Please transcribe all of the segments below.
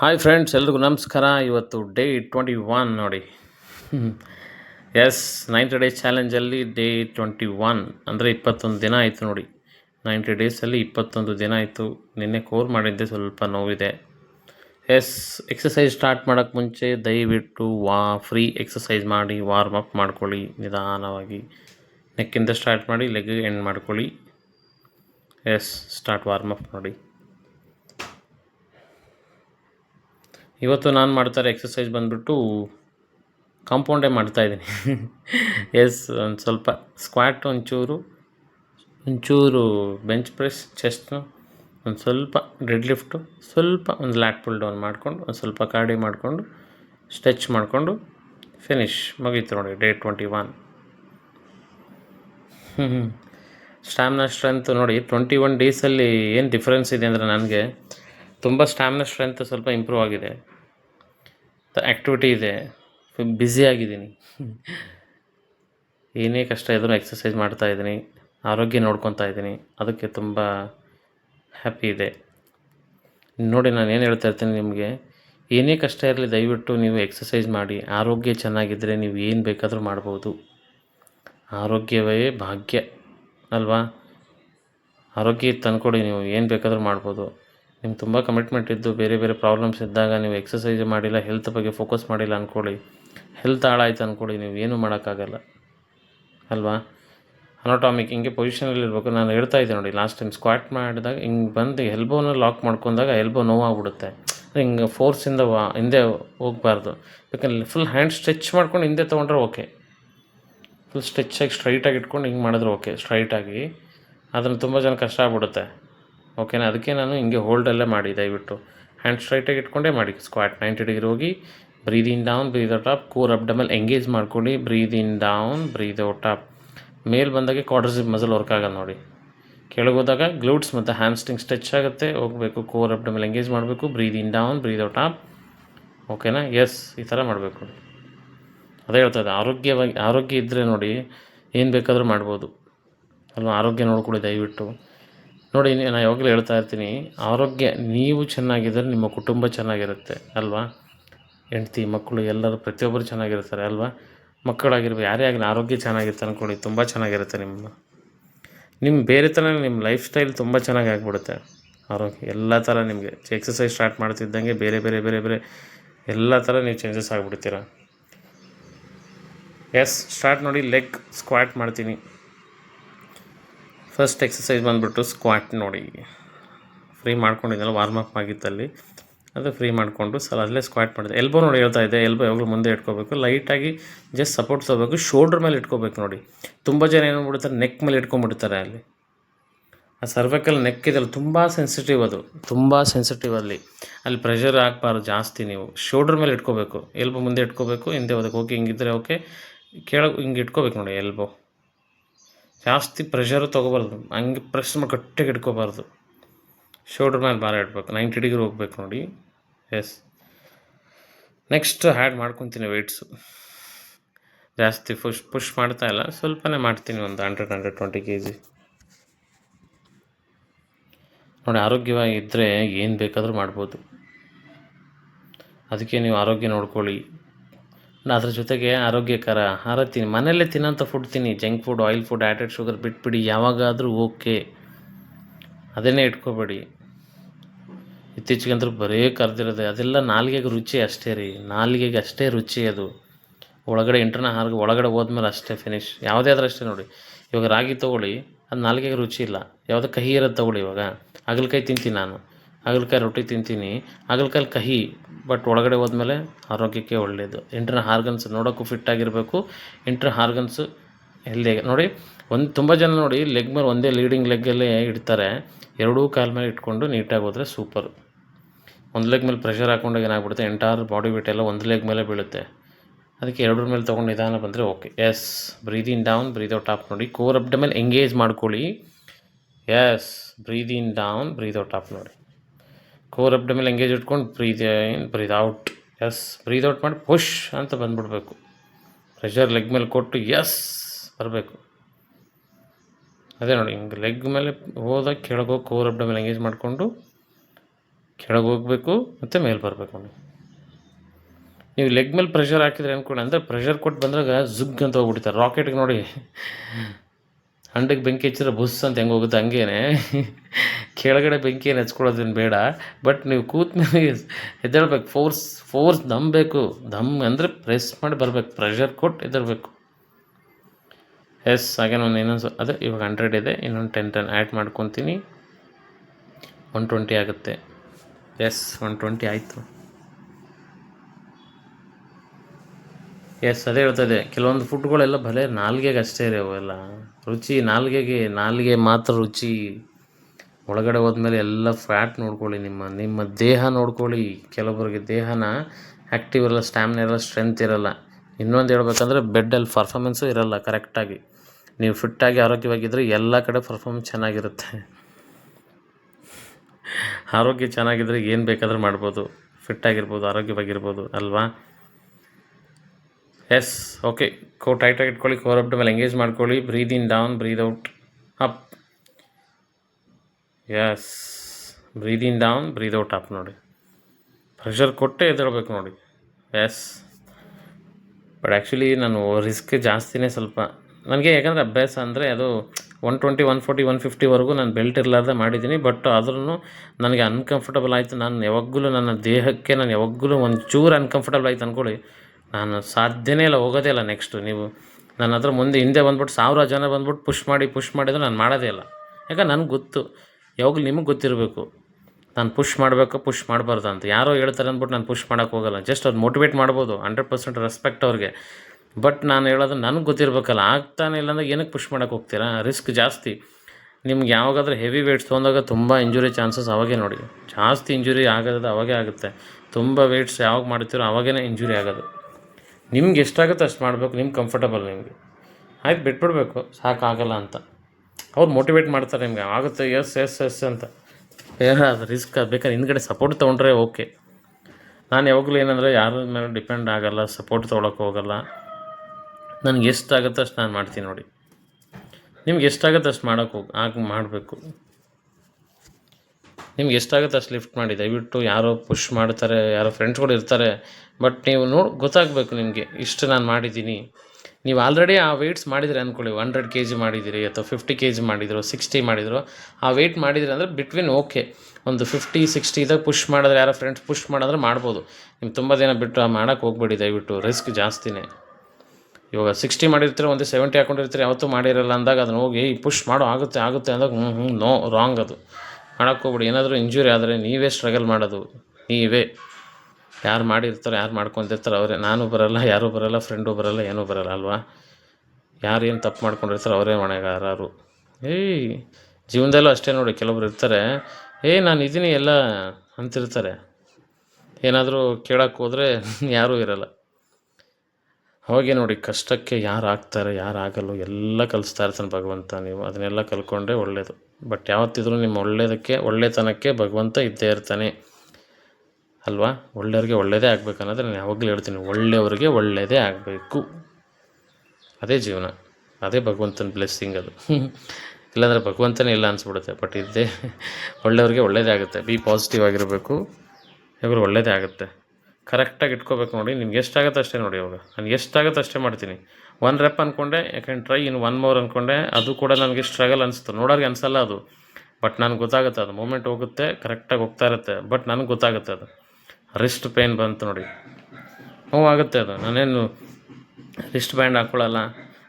Hi friends ಎಲ್ರಿಗೂ ನಮಸ್ಕಾರ. ಇವತ್ತು ಡೇ ಟ್ವೆಂಟಿ ಒನ್ ನೋಡಿ. ಎಸ್ ನೈಂಟಿ ಡೇಸ್ ಚಾಲೆಂಜಲ್ಲಿ ಡೇ ಟ್ವೆಂಟಿ ಒನ್ ಅಂದರೆ ಇಪ್ಪತ್ತೊಂದು ದಿನ ಆಯಿತು ನೋಡಿ. ನೈಂಟಿ ಡೇಸಲ್ಲಿ ಇಪ್ಪತ್ತೊಂದು ದಿನ ಆಯಿತು. ನಿನ್ನೆ ಕೋರ್ ಮಾಡಿದ್ದೆ, ಸ್ವಲ್ಪ ನೋವಿದೆ. ಎಸ್ ಎಕ್ಸಸೈಸ್ ಸ್ಟಾರ್ಟ್ ಮಾಡೋಕ್ಕೆ ಮುಂಚೆ ದಯವಿಟ್ಟು ವಾ ಫ್ರೀ ಎಕ್ಸಸೈಸ್ ಮಾಡಿ ವಾರ್ಮ್ ಅಪ್ ಮಾಡ್ಕೊಳ್ಳಿ, ನಿಧಾನವಾಗಿ. ನೆಕ್ಕಿಂದ ಸ್ಟಾರ್ಟ್ ಮಾಡಿ ಲೆಗ್ ಎಂಡ್ ಮಾಡ್ಕೊಳ್ಳಿ. ಎಸ್ ಸ್ಟಾರ್ಟ್ ವಾರ್ಮ್ ಅಪ್ ನೋಡಿ ಇವತ್ತು ನಾನು ಮಾಡ್ತಾರೆ ಎಕ್ಸಸೈಸ್ ಬಂದುಬಿಟ್ಟು ಕಾಂಪೌಂಡೇ ಮಾಡ್ತಾಯಿದ್ದೀನಿ ಎಸ್ ಒಂದು ಸ್ವಲ್ಪ ಸ್ಕ್ವಾಟ್ ಒಂಚೂರು ಒಂಚೂರು ಬೆಂಚ್ ಪ್ರೆಸ್ ಚೆಸ್ಟ್ನು ಒಂದು ಸ್ವಲ್ಪ ಡೆಡ್ ಲಿಫ್ಟು ಸ್ವಲ್ಪ ಒಂದು ಲ್ಯಾಟ್ ಪುಲ್ ಡೌನ್ ಮಾಡಿಕೊಂಡು, ಒಂದು ಸ್ವಲ್ಪ ಕಾರ್ಡಿ ಮಾಡಿಕೊಂಡು ಸ್ಟ್ರೆಚ್ ಮಾಡಿಕೊಂಡು ಫಿನಿಶ್ ಮುಗೀತು ನೋಡಿ ಡೇ ಟ್ವೆಂಟಿ ಒನ್ ಹ್ಞೂ ಹ್ಞೂ ಸ್ಟ್ಯಾಮಿನಾ ಸ್ಟ್ರೆಂತ್ ನೋಡಿ ಟ್ವೆಂಟಿ ಒನ್ ಡೇಸಲ್ಲಿ ಏನು ಡಿಫ್ರೆನ್ಸ್ ಇದೆ ಅಂದರೆ ನನಗೆ ತುಂಬ ಸ್ಟ್ಯಾಮಿನಾ ಸ್ಟ್ರೆಂತ್ ಸ್ವಲ್ಪ ಇಂಪ್ರೂವ್ ಆಗಿದೆ. ಆ್ಯಕ್ಟಿವಿಟಿ ಇದೆ. ಬ್ಯುಸಿ ಆಗಿದ್ದೀನಿ. ಏನೇ ಕಷ್ಟ ಇದ್ರೂ ಎಕ್ಸಸೈಸ್ ಮಾಡ್ತಾ ಇದ್ದೀನಿ. ಆರೋಗ್ಯ ನೋಡ್ಕೊತಾ ಇದ್ದೀನಿ. ಅದಕ್ಕೆ ತುಂಬ ಹ್ಯಾಪಿ ಇದೆ. ನೋಡಿ, ನಾನು ಏನು ಹೇಳ್ತಾ ಇರ್ತೀನಿ ನಿಮಗೆ. ಏನೇ ಕಷ್ಟ ಇರಲಿ ದಯವಿಟ್ಟು ನೀವು ಎಕ್ಸಸೈಸ್ ಮಾಡಿ. ಆರೋಗ್ಯ ಚೆನ್ನಾಗಿದ್ದರೆ ನೀವು ಏನು ಬೇಕಾದರೂ ಮಾಡ್ಬೋದು. ಆರೋಗ್ಯವೇ ಭಾಗ್ಯ, ಅಲ್ವಾ? ಆರೋಗ್ಯ ತಂದುಕೊಡಿ ನೀವು. ಏನು ಬೇಕಾದರೂ ಮಾಡ್ಬೋದು. ನಿಮ್ಗೆ ತುಂಬ ಕಮಿಟ್ಮೆಂಟ್ ಇದ್ದು ಬೇರೆ ಬೇರೆ ಪ್ರಾಬ್ಲಮ್ಸ್ ಇದ್ದಾಗ ನೀವು ಎಕ್ಸಸೈಸ್ ಮಾಡಿಲ್ಲ ಹೆಲ್ತ್ ಬಗ್ಗೆ ಫೋಕಸ್ ಮಾಡಿಲ್ಲ ಅಂದ್ಕೊಳ್ಳಿ ಹೆಲ್ತ್ ಹಾಳಾಯ್ತು ಅಂದ್ಕೊಳ್ಳಿ ನೀವು ಏನೂ ಮಾಡೋಕ್ಕಾಗಲ್ಲ. ಅಲ್ವಾ? ಅನೋಟಾಮಿಕ್ ಹಿಂಗೆ ಪೊಸಿಷನಲ್ಲಿ ಇರಬೇಕು. ನಾನು ಹೇಳ್ತಾ ಇದ್ದೆ ನೋಡಿ ಲಾಸ್ಟ್ ಟೈಮ್ ಸ್ಕ್ವಾಟ್ ಮಾಡಿದಾಗ ಹಿಂಗೆ ಬಂದು ಎಲ್ಬೋನ ಲಾಕ್ ಮಾಡ್ಕೊಂಡಾಗ ಎಲ್ಬೋ ನೋವಾಗ್ಬಿಡುತ್ತೆ. ಹಿಂಗೆ ಫೋರ್ಸಿಂದ ವಾ, ಹಿಂದೆ ಹೋಗಬಾರ್ದು. ಯಾಕಂದ್ರೆ ಫುಲ್ ಹ್ಯಾಂಡ್ ಸ್ಟ್ರೆಚ್ ಮಾಡ್ಕೊಂಡು ಹಿಂದೆ ತೊಗೊಂಡ್ರೆ ಓಕೆ ಫುಲ್ ಸ್ಟ್ರೆಚ್ಚಾಗಿ ಸ್ಟ್ರೈಟಾಗಿ ಇಟ್ಕೊಂಡು ಹಿಂಗೆ ಮಾಡಿದ್ರೆ ಓಕೆ ಸ್ಟ್ರೈಟಾಗಿ ಅದನ್ನು ತುಂಬ ಜನ ಕಷ್ಟ ಆಗ್ಬಿಡುತ್ತೆ. ಓಕೆನಾ ಅದಕ್ಕೆ ನಾನು ಹಿಂಗೆ ಹೋಲ್ಡಲ್ಲೇ ಮಾಡಿ, ದಯವಿಟ್ಟು. ಹ್ಯಾಂಡ್ ಸ್ಟ್ರೈಟಾಗಿ ಇಟ್ಕೊಂಡೇ ಮಾಡಿ ಸ್ಕ್ವಾಟ್ ನೈಂಟಿ ಡಿಗ್ರಿ ಹೋಗಿ breathe in down breathe out up core abdominal engage ಮಾಡ್ಕೊಳ್ಳಿ breathe in down breathe out up ಮೇಲೆ ಬಂದಾಗ ಕ್ವಾಡ್ರಸಿಪ್ ಮಸಲ್ ವರ್ಕ್ ಆಗೋದು ನೋಡಿ. ಕೆಳಗೋದಾಗ ಗ್ಲೂಟ್ಸ್ ಮತ್ತು ಹ್ಯಾಮ್ಸ್ಟಿಂಗ್ ಸ್ಟ್ರೆಚ್ ಆಗುತ್ತೆ, ಹೋಗಬೇಕು ಕೋರ್ ಅಬ್ಡಮಲ್ ಎಂಗೇಜ್ ಮಾಡಬೇಕು breathe in down breathe out up ಓಕೆನಾ ಎಸ್ ಈ ಥರ ಮಾಡಬೇಕು ಅದೇ ಹೇಳ್ತದೆ ಆರೋಗ್ಯವಾಗಿ, ಆರೋಗ್ಯ ಇದ್ದರೆ ನೋಡಿ ಏನು ಬೇಕಾದರೂ ಮಾಡ್ಬೋದು. ಅಲ್ವಾ? ಆರೋಗ್ಯ ನೋಡ್ಕೊಳ್ಳಿ ದಯವಿಟ್ಟು. ನೋಡಿ ನಾನು ಯಾವಾಗಲೂ ಹೇಳ್ತಾ ಇರ್ತೀನಿ, ಆರೋಗ್ಯ ನೀವು ಚೆನ್ನಾಗಿದ್ದರೆ ನಿಮ್ಮ ಕುಟುಂಬ ಚೆನ್ನಾಗಿರುತ್ತೆ, ಅಲ್ವಾ? ಹೆಂಡ್ತಿ, ಮಕ್ಕಳು ಎಲ್ಲರೂ ಪ್ರತಿಯೊಬ್ಬರು ಚೆನ್ನಾಗಿರ್ತಾರೆ, ಅಲ್ವಾ? ಮಕ್ಕಳಾಗಿರ್ಬೋದು ಯಾರೇ ಆಗಲಿ ಆರೋಗ್ಯ ಚೆನ್ನಾಗಿರುತ್ತೆ ಅಂದ್ಕೊಳ್ಳಿ ತುಂಬ ಚೆನ್ನಾಗಿರುತ್ತೆ ನಿಮ್ಮ ನಿಮ್ಮ ಬೇರೆ ಥರ ನಿಮ್ಮ ಲೈಫ್ ಸ್ಟೈಲ್ ತುಂಬ ಚೆನ್ನಾಗಿ ಆಗಿಬಿಡುತ್ತೆ. ಆರೋಗ್ಯ, ಎಲ್ಲ ಥರ ನಿಮಗೆ ಎಕ್ಸಸೈಸ್ ಸ್ಟಾರ್ಟ್ ಮಾಡ್ತಿದ್ದಂಗೆ ಬೇರೆ ಬೇರೆ ಬೇರೆ ಬೇರೆ ಎಲ್ಲ ಥರ ನೀವು ಚೇಂಜಸ್ ಆಗಿಬಿಡ್ತೀರ. ಎಸ್ ಸ್ಟಾರ್ಟ್ ನೋಡಿ ಲೆಗ್ ಸ್ಕ್ವಾಟ್ ಮಾಡ್ತೀನಿ. ಫಸ್ಟ್ ಎಕ್ಸಸೈಸ್ ಬಂದುಬಿಟ್ಟು ಸ್ಕ್ವಾಟ್ ನೋಡಿ. ಫ್ರೀ ಮಾಡ್ಕೊಂಡಿದ್ದಲ್ಲ ವಾರ್ಮ್ ಅಪ್ ಆಗಿತ್ತಲ್ಲಿ. ಅದು ಫ್ರೀ ಮಾಡಿಕೊಂಡು ಸಲ ಅಲ್ಲೇ ಸ್ಕ್ವಾಟ್ ಮಾಡಿದೆ. ಎಲ್ಬೋ ನೋಡಿ ಹೇಳ್ತಾ ಇದೆ ಎಲ್ಬೋ ಯಾವಾಗಲೂ ಮುಂದೆ ಇಟ್ಕೋಬೇಕು. ಲೈಟಾಗಿ ಜಸ್ಟ್ ಸಪೋರ್ಟ್ ತೊಗೋಬೇಕು ಶೋಲ್ಡ್ರ್ ಮೇಲೆ ಇಟ್ಕೋಬೇಕು ನೋಡಿ. ತುಂಬ ಜನ ಏನು ಮಾಡ್ಬಿಡ್ತಾರೆ ನೆಕ್ ಮೇಲೆ ಇಟ್ಕೊಂಡ್ಬಿಡ್ತಾರೆ ಅಲ್ಲಿ. ಆ ಸರ್ವೈಕಲ್ ನೆಕ್ ಇದೆಲ್ಲ ತುಂಬ ಸೆನ್ಸಿಟಿವ್ ಅದು. ತುಂಬ ಸೆನ್ಸಿಟಿವ್ ಅಲ್ಲಿ. ಅಲ್ಲಿ ಪ್ರೆಷರ್ ಹಾಕ್ಬಾರ್ದು ಜಾಸ್ತಿ ನೀವು. ಶೋಲ್ಡ್ರ್ ಮೇಲೆ ಇಟ್ಕೋಬೇಕು. ಎಲ್ಬೋ ಮುಂದೆ ಇಟ್ಕೋಬೇಕು, ಹಿಂದೆ ಓದಕ್ಕೆ ಓಕೆ ಹಿಂಗಿದ್ರೆ ಓಕೆ ಕೆಳಗೆ ಹಿಂಗೆ ಇಟ್ಕೋಬೇಕು ನೋಡಿ ಎಲ್ಬೋ ಜಾಸ್ತಿ ಪ್ರೆಷರು ತೊಗೋಬಾರ್ದು. ಹಂಗೆ ಪ್ರೆಸ್ ಮಾಡಿ ಗಟ್ಟಿಗೆ ಇಟ್ಕೋಬಾರ್ದು ಶೋಲ್ಡ್ರ್ ಮೇಲೆ ಭಾರ ಇಡ್ಬೇಕು. ನೈಂಟಿ ಡಿಗ್ರಿ ಹೋಗ್ಬೇಕು ನೋಡಿ. ಎಸ್ ನೆಕ್ಸ್ಟ್ ಹ್ಯಾಡ್ ಮಾಡ್ಕೊತೀನಿ ವೆಯ್ಟ್ಸು ಜಾಸ್ತಿ ಪುಷ್ ಪುಷ್ ಮಾಡ್ತಾ ಇಲ್ಲ. ಸ್ವಲ್ಪನೇ ಮಾಡ್ತೀನಿ ಒಂದು hundred hundred twenty K G ನೋಡಿ ಆರೋಗ್ಯವಾಗಿದ್ದರೆ ಏನು ಬೇಕಾದರೂ ಮಾಡ್ಬೋದು. ಅದಕ್ಕೆ ನೀವು ಆರೋಗ್ಯ ನೋಡ್ಕೊಳ್ಳಿ. ಅದ್ರ ಜೊತೆಗೆ ಆರೋಗ್ಯಕರ. ಆಹಾರ ತಿನ್ನಿ ಮನೆಯಲ್ಲೇ ತಿನ್ನೋಂಥ ಫುಡ್ ತಿನ್ನಿ. Junk food oil food added sugar ಬಿಟ್ಬಿಡಿ. ಯಾವಾಗಾದರೂ ಓಕೆ ಅದನ್ನೇ ಇಟ್ಕೋಬೇಡಿ. ಇತ್ತೀಚೆಗಂತೂ ಬರೀ ಕರೆದಿರೋದು. ಅದೆಲ್ಲ ನಾಲಿಗೆಗೆ ರುಚಿ ಅಷ್ಟೇ ರೀ. ನಾಲಿಗೆಗೆ ಅಷ್ಟೇ ರುಚಿ ಅದು. ಒಳಗಡೆ ಇಂಟರ್ನ ಹಾರ್ಗ ಒಳಗಡೆ ಹೋದ್ಮೇಲೆ ಅಷ್ಟೇ ಫಿನಿಶ್ ಯಾವುದೇ ಆದರೂ ಅಷ್ಟೇ ನೋಡಿ. ಇವಾಗ ರಾಗಿ ತೊಗೊಳ್ಳಿ, ಅದು ನಾಲ್ಗೆಗೆ ರುಚಿ ಇಲ್ಲ. ಯಾವುದೋ ಕಹಿ ಇರೋದು ತೊಗೊಳ್ಳಿ ಇವಾಗ. ಹಾಗಲಕಾಯಿ ತಿಂತೀನಿ ನಾನು. ಹಾಗಲಕಾಯಿ ರೊಟ್ಟಿ ತಿಂತೀನಿ. ಹಾಗಲಕಾಯಿ ಕಹಿ. ಬಟ್ ಒಳಗಡೆ ಹೋದ್ಮೇಲೆ ಆರೋಗ್ಯಕ್ಕೆ ಒಳ್ಳೆಯದು ಇಂಟ್ರ ಹಾರ್ಗನ್ಸ್ ನೋಡೋಕ್ಕೂ ಫಿಟ್ ಆಗಿರಬೇಕು. ಇಂಟ್ರ ಹಾರ್ಗನ್ಸು ಹೆಲ್ದಿ ನೋಡಿ, ಒಂದು ತುಂಬ ಜನ ನೋಡಿ ಲೆಗ್ ಮೇಲೆ ಒಂದೇ ಲೀಡಿಂಗ್ ಲೆಗ್ಗಲ್ಲೇ ಇಡ್ತಾರೆ. ಎರಡೂ ಕಾಲ ಮೇಲೆ ಇಟ್ಕೊಂಡು ನೀಟಾಗಿ ಹೋದರೆ ಸೂಪರ್ ಒಂದು ಲೆಗ್ ಮೇಲೆ ಪ್ರೆಷರ್ ಹಾಕೊಂಡಾಗ ಏನಾಗ್ಬಿಡುತ್ತೆ? ಎಂಟಾರ್ ಬಾಡಿ ವೇಟ್ ಎಲ್ಲ ಒಂದು ಲೆಗ್ ಮೇಲೆ ಬೀಳುತ್ತೆ. ಅದಕ್ಕೆ ಎರಡರ ಮೇಲೆ ತೊಗೊಂಡು ನಿಧಾನ ಬಂದರೆ okay yes breathe in down breathe out off ನೋಡಿ. ಕೋರ್ ಅಪ್ ಮೇಲೆ ಎಂಗೇಜ್ ಮಾಡ್ಕೊಳ್ಳಿ. Yes breathe in down breathe out off ನೋಡಿ. ಕೋರ್ ಅಪ್ ಮೇಲೆ ಎಂಗೇಜ್ ಇಟ್ಕೊಂಡು breathe in breathe out yes breathe out ಮಾಡಿ ಪುಷ್ ಅಂತ ಬಂದ್ಬಿಡ್ಬೇಕು. ಪ್ರೆಷರ್ ಲೆಗ್ ಮೇಲೆ ಕೊಟ್ಟು ಎಸ್ ಬರಬೇಕು. ಅದೇ ನೋಡಿ, ಹಿಂಗೆ ಲೆಗ್ ಮೇಲೆ ಹೋದಾಗ ಕೆಳಗೋಗಿ ಕೋರ್ ಮೇಲೆ ಎಂಗೇಜ್ ಮಾಡಿಕೊಂಡು ಕೆಳಗೆ ಹೋಗಬೇಕು, ಮತ್ತು ಮೇಲೆ ಬರಬೇಕು ನೋಡಿ. ನೀವು ಲೆಗ್ ಮೇಲೆ ಪ್ರೆಷರ್ ಹಾಕಿದ್ರೆ ಅನ್ಕೊಳ್ಳಿ ಅಂದರೆ ಪ್ರೆಷರ್ ಕೊಟ್ಟು ಬಂದಾಗ ಜುಗ್ ಅಂತ ಹೋಗ್ಬಿಡ್ತಾರೆ ರಾಕೆಟ್ಗೆ ನೋಡಿ. ಹಂಡಕ್ಕೆ ಬೆಂಕಿ ಹಚ್ಚಿದ್ರೆ ಬುಸ್ ಅಂತ ಹೆಂಗೆ ಹೋಗುತ್ತೆ ಹಂಗೇನೆ. ಕೆಳಗಡೆ ಬೆಂಕಿ ಏನು ಹಚ್ಕೊಳ್ಳೋದೇನು ಬೇಡ. ಬಟ್ ನೀವು ಕೂತ ಮೇಲೆ ಎದ್ದೇಳ್ಬೇಕು ಫೋರ್ಸ್ ಫೋರ್ಸ್ ದಮ್ ಬೇಕು ದಮ್ ಅಂದರೆ ಪ್ರೆಸ್ ಮಾಡಿ ಬರಬೇಕು. ಪ್ರೆಷರ್ ಕೊಟ್ಟು ಎದ್ದೇಳ್ಬೇಕು ಎಸ್ ಹಾಗೆ ನಾನು ಇನ್ನೊಂದು ಅದೇ ಇವಾಗ ಹಂಡ್ರೆಡ್ ಇದೆ. ಇನ್ನೊಂದು ಟೆನ್ ಟೆನ್ ಆ್ಯಡ್ ಮಾಡ್ಕೊತೀನಿ. ಒನ್ ಟ್ವೆಂಟಿ ಆಗುತ್ತೆ. ಎಸ್ ಒನ್ ಟ್ವೆಂಟಿ ಆಯಿತು. ಎಸ್ ಅದೇ ಹೇಳ್ತದೆ ಕೆಲವೊಂದು ಫುಡ್ಗಳೆಲ್ಲ ಭಲೆ ನಾಲ್ಗೆಗೆ ಅಷ್ಟೇ ರೀ ಅವೆಲ್ಲ ರುಚಿ ನಾಲ್ಗೆಗೆ, ನಾಲ್ಗೆ ಮಾತ್ರ ರುಚಿ. ಒಳಗಡೆ ಹೋದ್ಮೇಲೆ ಎಲ್ಲ ಫ್ಯಾಟ್ ನೋಡ್ಕೊಳ್ಳಿ ನಿಮ್ಮ ನಿಮ್ಮ ದೇಹ ನೋಡ್ಕೊಳ್ಳಿ. ಕೆಲವೊಬ್ಬರಿಗೆ ದೇಹನ ಆ್ಯಕ್ಟಿವ್ ಇರಲ್ಲ ಸ್ಟ್ಯಾಮಿನ ಇರಲ್ಲ ಸ್ಟ್ರೆಂತ್ ಇರಲ್ಲ. ಇನ್ನೊಂದು ಹೇಳ್ಬೇಕಂದ್ರೆ ಬೆಡ್ಡಲ್ಲಿ ಪರ್ಫಾಮೆನ್ಸು ಇರಲ್ಲ ಕರೆಕ್ಟಾಗಿ ನೀವು ಫಿಟ್ಟಾಗಿ ಆರೋಗ್ಯವಾಗಿದ್ದರೆ ಎಲ್ಲ ಕಡೆ ಪರ್ಫಾಮೆನ್ಸ್ ಚೆನ್ನಾಗಿರುತ್ತೆ. ಆರೋಗ್ಯ ಚೆನ್ನಾಗಿದ್ದರೆ ಏನು ಬೇಕಾದರೂ ಮಾಡ್ಬೋದು. ಫಿಟ್ಟಾಗಿರ್ಬೋದು ಆರೋಗ್ಯವಾಗಿರ್ಬೋದು, ಅಲ್ವಾ? ಎಸ್ ಓಕೆ ಕೋ ಟೈಟಾಗಿ ಇಟ್ಕೊಳ್ಳಿ ಕೋರ್ ಅಪ್ ಮೇಲೆ ಎಂಗೇಜ್ ಮಾಡ್ಕೊಳ್ಳಿ. Breathe in down breathe out up yes breathe in down breathe out up ನೋಡಿ. ಪ್ರೆಷರ್ ಕೊಟ್ಟೆ ಎದ್ದೇಳ್ಬೇಕು ನೋಡಿ. ಎಸ್ ಬಟ್ ಆ್ಯಕ್ಚುಲಿ ನಾನು ರಿಸ್ಕ್ ಜಾಸ್ತಿನೇ ಸ್ವಲ್ಪ. ನನಗೆ ಯಾಕಂದರೆ ಅಭ್ಯಾಸ ಅಂದರೆ ಅದು one twenty one forty one ಫಿಫ್ಟಿವರೆಗೂ ನಾನು ಬೆಲ್ಟ್ ಇರಲಾರ್ದೆ ಮಾಡಿದ್ದೀನಿ. ಬಟ್ ಆದ್ರೂ ನನಗೆ ಅನ್ಕಂಫರ್ಟಬಲ್ ಆಯಿತು. ನಾನು ಯಾವಾಗಲೂ ನನ್ನ ದೇಹಕ್ಕೆ, ನಾನು ಯಾವಾಗಲೂ ಒಂಚೂರು ಅನ್ಕಂಫರ್ಟಬಲ್ ಆಯ್ತು ಅಂದ್ಕೊಳ್ಳಿ ನಾನು ಸಾಧ್ಯನೇ ಇಲ್ಲ, ಹೋಗೋದೇ ಇಲ್ಲ ನೆಕ್ಸ್ಟು ನೀವು ನನ್ನ ಹತ್ರ ಮುಂದೆ ಹಿಂದೆ ಬಂದ್ಬಿಟ್ಟು ಸಾವಿರ ಜನ ಬಂದ್ಬಿಟ್ಟು ಪುಷ್ ಮಾಡಿ ಪುಷ್ ಮಾಡಿದ್ರೆ ನಾನು ಮಾಡೋದೇ ಇಲ್ಲ. ಯಾಕಂದ್ರೆ ನನಗೆ ಗೊತ್ತು, ಯಾವಾಗಲೂ ನಿಮಗೆ ಗೊತ್ತಿರಬೇಕು. ನಾನು ಪುಷ್ ಮಾಡಬೇಕು ಪುಷ್ ಮಾಡಬಾರ್ದು ಅಂತ. ಯಾರೋ ಹೇಳ್ತಾರೆ ಅಂದ್ಬಿಟ್ಟು ನಾನು ಪುಷ್ ಮಾಡೋಕೆ ಹೋಗಲ್ಲ. ಜಸ್ಟ್ ಅವ್ರು ಮೋಟಿವೇಟ್ ಮಾಡ್ಬೋದು ಹಂಡ್ರೆಡ್ ಪರ್ಸೆಂಟ್ ರೆಸ್ಪೆಕ್ಟ್ ಅವ್ರಿಗೆ. ಬಟ್ ನಾನು ಹೇಳೋದು ನನಗೆ ಗೊತ್ತಿರಬೇಕಲ್ಲ. ಆಗ್ತಾನೆ ಇಲ್ಲ ಅಂದ್ರೆ ಏನಕ್ಕೆ ಪುಷ್ ಮಾಡೋಕೆ ಹೋಗ್ತೀರಾ? ರಿಸ್ಕ್ ಜಾಸ್ತಿ. ನಿಮ್ಗೆ ಯಾವಾಗಾದ್ರೂ ಹೆವಿ ವೇಟ್ಸ್ ತೊಗೊಂಡಾಗ ತುಂಬ ಇಂಜುರಿ ಚಾನ್ಸಸ್ ಅವಾಗೇ ನೋಡಿ. ಜಾಸ್ತಿ ಇಂಜುರಿ ಆಗೋದು ಅವಾಗೇ ಆಗುತ್ತೆ. ತುಂಬ ವೇಟ್ಸ್ ಯಾವಾಗ ಮಾಡ್ತೀರೋ ಅವಾಗೇ ಇಂಜುರಿ ಆಗೋದು. ನಿಮ್ಗೆ ಎಷ್ಟಾಗುತ್ತೆ ಅಷ್ಟು ಮಾಡಬೇಕು, ನಿಮ್ಗೆ ಕಂಫರ್ಟಬಲ್ ನಿಮಗೆ. ಆಯ್ತು, ಬಿಟ್ಬಿಡ್ಬೇಕು, ಸಾಕಾಗಲ್ಲ ಅಂತ. ಅವ್ರು ಮೋಟಿವೇಟ್ ಮಾಡ್ತಾರೆ ನಿಮಗೆ, ಆಗುತ್ತೆ ಎಸ್ ಎಸ್ ಎಸ್ ಅಂತ. ಬೇರೆ ಅದು ರಿಸ್ಕ್ ಬೇಕಾದ್ರೆ ಹಿಂದ್ಗಡೆ ಸಪೋರ್ಟ್ ತೊಗೊಂಡ್ರೆ ಓಕೆ ನಾನು ಯಾವಾಗಲೂ ಏನಂದರೆ, ಯಾರ ಮೇಲೆ ಡಿಪೆಂಡ್ ಆಗಲ್ಲ ಸಪೋರ್ಟ್ ತೊಗೊಳಕ್ಕೆ ಹೋಗಲ್ಲ. ನನಗೆ ಎಷ್ಟಾಗುತ್ತೆ ಅಷ್ಟು ನಾನು ಮಾಡ್ತೀನಿ ನೋಡಿ. ನಿಮ್ಗೆ ಎಷ್ಟಾಗುತ್ತೆ ಅಷ್ಟು ಮಾಡೋಕ್ಕೆ ಹೋಗಿ, ಆಗ ಮಾಡಬೇಕು. ನಿಮ್ಗೆ ಎಷ್ಟಾಗುತ್ತೆ ಅಷ್ಟು ಲಿಫ್ಟ್ ಮಾಡಿ? ದಯವಿಟ್ಟು ಯಾರೋ ಪುಷ್ ಮಾಡ್ತಾರೆ, ಯಾರೋ ಫ್ರೆಂಡ್ಸ್ಗಳು ಇರ್ತಾರೆ. ಬಟ್ ನೀವು ನೋಡಿ, ಗೊತ್ತಾಗಬೇಕು ನಿಮಗೆ, ಇಷ್ಟು ನಾನು ಮಾಡಿದ್ದೀನಿ. ನೀವು ಆಲ್ರೆಡಿ ಆ ವೆಯ್ಟ್ಸ್ ಮಾಡಿದರೆ ಅಂದ್ಕೊಳ್ಳಿ ಹಂಡ್ರೆಡ್ ಕೆ ಜಿ ಮಾಡಿದ್ದೀರಿ ಅಥವಾ ಫಿಫ್ಟಿ ಕೆ ಜಿ ಮಾಡಿದ್ರು ಸಿಕ್ಸ್ಟಿ ಮಾಡಿದ್ರು. ಆ ವೆಯ್ಟ್ ಮಾಡಿದ್ರೆ ಅಂದರೆ ಬಿಟ್ವೀನ್ ಓಕೆ ಒಂದು ಫಿಫ್ಟಿ ಸಿಕ್ಸ್ಟಿ ಇದಾಗ ಪುಷ್ ಮಾಡಿದ್ರೆ, ಯಾರೋ ಫ್ರೆಂಡ್ಸ್ ಪುಷ್ ಮಾಡಿದ್ರೆ ಮಾಡ್ಬೋದು. ನೀವು ತುಂಬ ದಿನ ಬಿಟ್ಟು ಮಾಡೋಕ್ಕೆ ಹೋಗ್ಬೇಡಿ ದಯವಿಟ್ಟು ರಿಸ್ಕ್ ಜಾಸ್ತಿನೇ. ಇವಾಗ ಸಿಕ್ಸ್ಟಿ ಮಾಡಿರ್ತೀರ, ಒಂದು ಸೆವೆಂಟಿ ಹಾಕೊಂಡಿರ್ತೀರಿ, ಯಾವತ್ತೂ ಮಾಡಿರಲ್ಲ ಅಂದಾಗ ಅದನ್ನ ಹೋಗಿ ಪುಷ್ ಮಾಡೋ, ಆಗುತ್ತೆ ಆಗುತ್ತೆ ಅಂದಾಗ ಹ್ಞೂ ಹ್ಞೂ ನೋ ರಾಂಗ್ ಅದು. ಮಾಡಕ್ಕೆ ಹೋಗ್ಬಿಡಿ. ಏನಾದರೂ ಇಂಜುರಿ ಆದರೆ ನೀವೇ ಸ್ಟ್ರಗಲ್ ಮಾಡೋದು. ನೀವೇ. ಯಾರು ಮಾಡಿರ್ತಾರೆ, ಯಾರು ಮಾಡ್ಕೊತಿರ್ತಾರೆ ಅವರೇ. ನಾನು ಬರೋಲ್ಲ, ಯಾರೂ ಬರೋಲ್ಲ ಫ್ರೆಂಡು ಬರಲ್ಲ, ಏನೂ ಬರೋಲ್ಲ ಅಲ್ವಾ? ಯಾರು ಏನು ತಪ್ಪು ಮಾಡ್ಕೊಂಡಿರ್ತಾರೋ ಅವರೇ ಹೊಣೆಗಾರರು. ಏಯ್, ಜೀವನದಲ್ಲೂ ಅಷ್ಟೇ ನೋಡಿ. ಕೆಲವೊಬ್ರು ಇರ್ತಾರೆ. ಏಯ್ ನಾನು ಇದ್ದೀನಿ ಎಲ್ಲ ಅಂತಿರ್ತಾರೆ. ಏನಾದರೂ ಕೇಳೋಕ್ಕೆ ಹೋದರೆ ಯಾರೂ ಇರಲ್ಲ. ಹೋಗಿ ನೋಡಿ, ಕಷ್ಟಕ್ಕೆ ಯಾರು ಆಗ್ತಾರೆ, ಯಾರು ಆಗಲ್ಲ, ಎಲ್ಲ ಕಲಿಸ್ತಾ ಇರ್ತಾನೆ ಭಗವಂತ. ನೀವು ಅದನ್ನೆಲ್ಲ ಕಲ್ಕೊಂಡ್ರೆ ಒಳ್ಳೆಯದು ಬಟ್ ಯಾವತ್ತಿದ್ರೂ ನಿಮ್ಮ ಒಳ್ಳೆಯದಕ್ಕೆ ಒಳ್ಳೆತನಕ್ಕೆ ಭಗವಂತ ಇದ್ದೇ ಇರ್ತಾನೆ. ಅಲ್ವಾ? ಒಳ್ಳೆಯವ್ರಿಗೆ ಒಳ್ಳೆಯದೇ ಆಗಬೇಕು ಅನ್ನೋದು ನಾನು ಯಾವಾಗಲೂ ಹೇಳ್ತೀನಿ. ಒಳ್ಳೆಯವ್ರಿಗೆ ಒಳ್ಳೆಯದೇ ಆಗಬೇಕು. ಅದೇ ಜೀವನ. ಅದೇ ಭಗವಂತನ ಬ್ಲೆಸ್ಸಿಂಗ್ ಅದು. ಇಲ್ಲಾಂದರೆ ಭಗವಂತನೇ ಇಲ್ಲ ಅನಿಸ್ಬಿಡುತ್ತೆ. ಬಟ್ ಇದ್ದೇ ಒಳ್ಳೆಯವ್ರಿಗೆ ಒಳ್ಳೆಯದೇ ಆಗುತ್ತೆ. ಬಿ ಪಾಸಿಟಿವ್ ಆಗಿರಬೇಕು. ಇವರು ಒಳ್ಳೆಯದೇ ಆಗುತ್ತೆ. ಕರೆಕ್ಟಾಗಿ ಇಟ್ಕೋಬೇಕು ನೋಡಿ. ನಿಮ್ಗೆ ಎಷ್ಟಾಗುತ್ತೆ ಅಷ್ಟೇ ನೋಡಿ ಇವಾಗ. ನಾನು ಎಷ್ಟಾಗುತ್ತೆ ಅಷ್ಟೇ ಮಾಡ್ತೀನಿ. ಒನ್ ರೆಪ್ ಅಂದ್ಕೊಂಡೆ ಯಾಕೆಂಡ್ ಟ್ರೈ ಇನ್ನು ಒನ್ ಮೋರ್ ಅಂದ್ಕೊಂಡೆ ಅದು ಕೂಡ ನನಗೆ ಸ್ಟ್ರಗಲ್ ಅನಿಸ್ತು. ನೋಡೋರಿಗೆ ಅನಿಸಲ್ಲ ಅದು. ಬಟ್ ನನಗೆ ಗೊತ್ತಾಗುತ್ತೆ, ಅದು ಮೂಮೆಂಟ್ ಹೋಗುತ್ತೆ ಕರೆಕ್ಟಾಗಿ ಹೋಗ್ತಾ ಇರುತ್ತೆ. ಬಟ್ ನನಗೆ ಗೊತ್ತಾಗುತ್ತೆ ಅದು. ರಿಸ್ಟ್ ಪೇನ್ ಬಂತು ನೋಡಿ. ಹ್ಞೂ ಆಗುತ್ತೆ ಅದು. ನಾನೇನು ರಿಸ್ಟ್ ಬ್ಯಾಂಡ್ ಹಾಕ್ಕೊಳ್ಳಲ್ಲ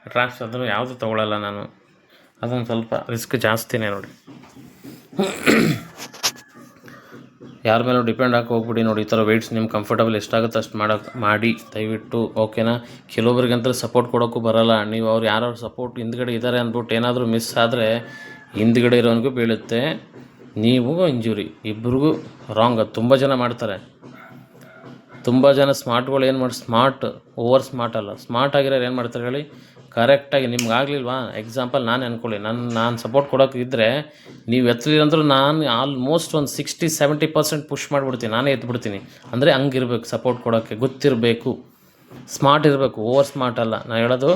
ಟ್ರಾಸ್ಟ್ ಅದನ್ನು ಯಾವುದು ತೊಗೊಳಲ್ಲ ನಾನು. ಅದೊಂದು ಸ್ವಲ್ಪ ರಿಸ್ಕ್ ಜಾಸ್ತಿನೇ ನೋಡಿ. ಯಾರ ಮೇಲೂ ಡಿಪೆಂಡ್ ಹಾಕಿ ಹೋಗ್ಬಿಡಿ ನೋಡಿ, ಈ ಥರ ವೆಯ್ಟ್ಸ್ ನಿಮ್ಗೆ ಕಂಫರ್ಟಬಲ್ ಎಷ್ಟಾಗುತ್ತೆ ಅಷ್ಟು ಮಾಡೋಕೆ ಮಾಡಿ, ದಯವಿಟ್ಟು ಓಕೆನಾ ಕೆಲವೊಬ್ರಿಗಂತೂ ಸಪೋರ್ಟ್ ಕೊಡೋಕ್ಕೂ ಬರೋಲ್ಲ. ನೀವು ಅವ್ರು ಯಾರು ಸಪೋರ್ಟ್ ಹಿಂದ್ಗಡೆ ಇದ್ದಾರೆ ಅಂದ್ಬಿಟ್ಟು ಏನಾದರೂ ಮಿಸ್ ಆದರೆ ಹಿಂದ್ಗಡೆ ಇರೋನಿಗೂ ಬೀಳುತ್ತೆ. ನೀವು ಇಂಜುರಿ ಇಬ್ರಿಗೂ ರಾಂಗ್ ಅದು ತುಂಬ ಜನ ಮಾಡ್ತಾರೆ. ತುಂಬ ಜನ ಸ್ಮಾರ್ಟ್ಗಳು ಏನು ಮಾಡಿ ಸ್ಮಾರ್ಟ್ ಓವರ್ ಸ್ಮಾರ್ಟ್ ಅಲ್ಲ. ಸ್ಮಾರ್ಟ್ ಆಗಿರೋರು ಏನು ಮಾಡ್ತಾರೆ ಹೇಳಿ? ಕರೆಕ್ಟಾಗಿ ನಿಮ್ಗೆ ಆಗಲಿಲ್ವಾ? ಎಕ್ಸಾಂಪಲ್ ನಾನು ಅಂದ್ಕೊಳ್ಳಿ ನನ್ನ ನಾನು ಸಪೋರ್ಟ್ ಕೊಡೋಕೆ ಇದ್ದರೆ ನೀವು ಎತ್ತಲಿಲ್ಲ ಅಂದರೂ ನಾನು ಆಲ್ಮೋಸ್ಟ್ ಒಂದು ಸಿಕ್ಸ್ಟಿ ಸೆವೆಂಟಿ ಪರ್ಸೆಂಟ್ ಪುಷ್ ಮಾಡಿಬಿಡ್ತೀನಿ. ನಾನೇ ಎತ್ಬಿಡ್ತೀನಿ. ಅಂದರೆ ಹಂಗಿರ್ಬೇಕು ಸಪೋರ್ಟ್ ಕೊಡೋಕ್ಕೆ ಗೊತ್ತಿರಬೇಕು. ಸ್ಮಾರ್ಟ್ ಇರಬೇಕು. ಓವರ್ ಸ್ಮಾರ್ಟ್ ಅಲ್ಲ. ನಾನು ಹೇಳೋದು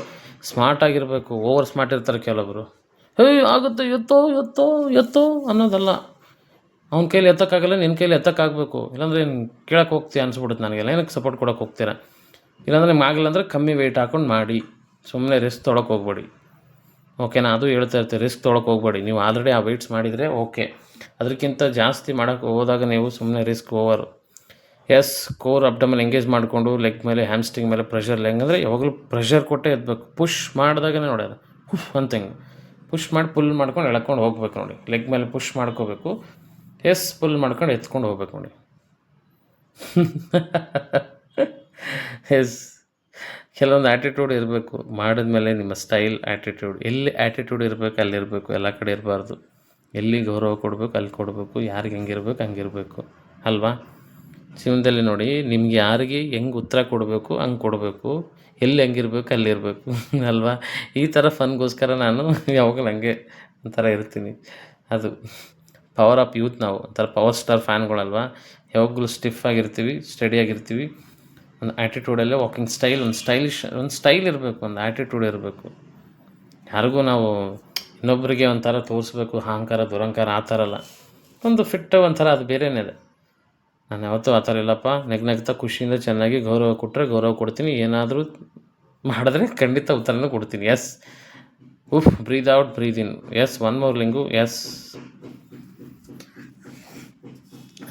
ಸ್ಮಾರ್ಟ್ ಆಗಿರಬೇಕು. ಓವರ್ ಸ್ಮಾರ್ಟ್ ಇರ್ತಾರೆ ಕೆಲವೊಬ್ಬರು ಹೇಯ್ ಆಗುತ್ತೆ. ಎತ್ತೋ ಎತ್ತೋ ಎತ್ತೋ ಅನ್ನೋದಲ್ಲ. ಅವ್ನ ಕೈಲಿ ಎತ್ತಕ್ಕಾಗಲ್ಲ ನಿನ್ನ ಕೈಲಿ ಎತ್ತಕ್ಕಾಗಬೇಕು. ಇಲ್ಲಾಂದ್ರೆ ಕೇಳಕ್ಕೆ ಹೋಗ್ತೀಯ ಅನ್ಸ್ಬಿಡುತ್ತೆ ನನಗೆಲ್ಲ. ಏನಕ್ಕೆ ಸಪೋರ್ಟ್ ಕೊಡೋಕೆ ಹೋಗ್ತೀರಾ? ಇಲ್ಲಾಂದ್ರೆ ನಿಮ್ಗೆ ಆಗಿಲ್ಲ ಅಂದರೆ ಕಮ್ಮಿ ವೆಯ್ಟ್ ಹಾಕೊಂಡು ಮಾಡಿ. ಸುಮ್ಮನೆ ರಿಸ್ಕ್ ತೊಳಕ್ಕೆ ಹೋಗ್ಬೇಡಿ. ಓಕೆನಾ? ಅದು ಹೇಳ್ತಾ ಇರ್ತೀವಿ, ರಿಸ್ಕ್ ತೊಳಕ್ಕೆ ಹೋಗ್ಬೇಡಿ. ನೀವು ಆಲ್ರೆಡಿ ಆ ವೆಯ್ಟ್ಸ್ ಮಾಡಿದರೆ ಓಕೆ. ಅದಕ್ಕಿಂತ ಜಾಸ್ತಿ ಮಾಡೋಕ್ಕೆ ಹೋದಾಗ ನೀವು ಸುಮ್ಮನೆ risk over. Yes core abdominal engage ಮಾಡಿಕೊಂಡು ಲೆಗ್ ಮೇಲೆ ಹ್ಯಾಮ್ಸ್ಟಿಂಗ್ ಮೇಲೆ ಪ್ರೆಷರ್ ಹೆಂಗಂದರೆ ಯಾವಾಗಲೂ ಪ್ರೆಷರ್ ಕೊಟ್ಟೇ ಎದ್ಬೇಕು. ಪುಷ್ ಮಾಡಿದಾಗನೇ ನೋಡೋದು ಹುಫ್ ಅಂತ ಹಿಂಗೆ ಪುಷ್ ಮಾಡಿ ಪುಲ್ ಮಾಡ್ಕೊಂಡು ಎಳ್ಕೊಂಡು ಹೋಗ್ಬೇಕು ನೋಡಿ. ಲೆಗ್ ಮೇಲೆ ಪುಷ್ ಮಾಡ್ಕೋಬೇಕು. ಎಸ್ ಪುಲ್ ಮಾಡ್ಕೊಂಡು ಎತ್ಕೊಂಡು ಹೋಗ್ಬೇಕು ನೋಡಿ. ಎಸ್ ಕೆಲವೊಂದು ಆ್ಯಟಿಟ್ಯೂಡ್ ಇರಬೇಕು. ಮಾಡಿದ್ಮೇಲೆ ನಿಮ್ಮ ಸ್ಟೈಲ್ ಆ್ಯಟಿಟ್ಯೂಡ್ ಎಲ್ಲಿ ಆ್ಯಟಿಟ್ಯೂಡ್ ಇರಬೇಕು ಅಲ್ಲಿರಬೇಕು ಎಲ್ಲ ಕಡೆ ಇರಬಾರ್ದು. ಎಲ್ಲಿ ಗೌರವ ಕೊಡಬೇಕು, ಅಲ್ಲಿ ಕೊಡಬೇಕು. ಯಾರಿಗೆ ಹೆಂಗಿರ್ಬೇಕು ಹಂಗಿರಬೇಕು ಅಲ್ವಾ? ಜೀವನದಲ್ಲಿ ನೋಡಿ, ನಿಮ್ಗೆ ಯಾರಿಗೆ ಹೆಂಗೆ ಉತ್ತರ ಕೊಡಬೇಕು, ಹಂಗೆ ಕೊಡಬೇಕು. ಎಲ್ಲಿ ಹೆಂಗಿರ್ಬೇಕು ಅಲ್ಲಿರಬೇಕು ಅಲ್ವಾ? ಈ ಥರ ಫನ್ಗೋಸ್ಕರ ನಾನು ಯಾವಾಗಲೂ ಹಂಗೆ ಒಂಥರ ಇರ್ತೀನಿ. ಅದು ಪವರ್ ಆಫ್ ಯೂತ್ ನಾವು. ಒಂಥರ ಪವರ್ ಸ್ಟಾರ್ ಫ್ಯಾನ್ಗಳಲ್ವಾ ಯಾವಾಗಲೂ ಸ್ಟಿಫ್ ಆಗಿರ್ತೀವಿ ಸ್ಟಡಿ ಆಗಿರ್ತೀವಿ. ಒಂದು ಆ್ಯಟಿಟ್ಯೂಡಲ್ಲೇ ವಾಕಿಂಗ್ ಸ್ಟೈಲ್ ಒಂದು ಸ್ಟೈಲಿಶ್ ಒಂದು ಸ್ಟೈಲ್ ಇರಬೇಕು, ಒಂದು ಆ್ಯಟಿಟ್ಯೂಡ್ ಇರಬೇಕು. ಯಾರಿಗೂ ನಾವು ಇನ್ನೊಬ್ಬರಿಗೆ ಒಂಥರ ತೋರಿಸ್ಬೇಕು, ಅಹಂಕಾರ ದುರಂಕಾರ ಆ ಥರ ಅಲ್ಲ. ಒಂದು ಫಿಟ್ ಒಂಥರ, ಅದು ಬೇರೆನೇ ಇದೆ. ನಾನು ಯಾವತ್ತೂ ಆ ಥರ ಇಲ್ಲಪ್ಪ. ನೆಗ್ ನಗ್ತಾ ಖುಷಿಯಿಂದ ಚೆನ್ನಾಗಿ ಗೌರವ ಕೊಟ್ಟರೆ ಗೌರವ ಕೊಡ್ತೀನಿ. ಏನಾದರೂ ಮಾಡಿದ್ರೆ ಖಂಡಿತ ಉತ್ತರನೂ ಕೊಡ್ತೀನಿ. Yes uff breathe out breathe in yes one more ಲಿಂಗು yes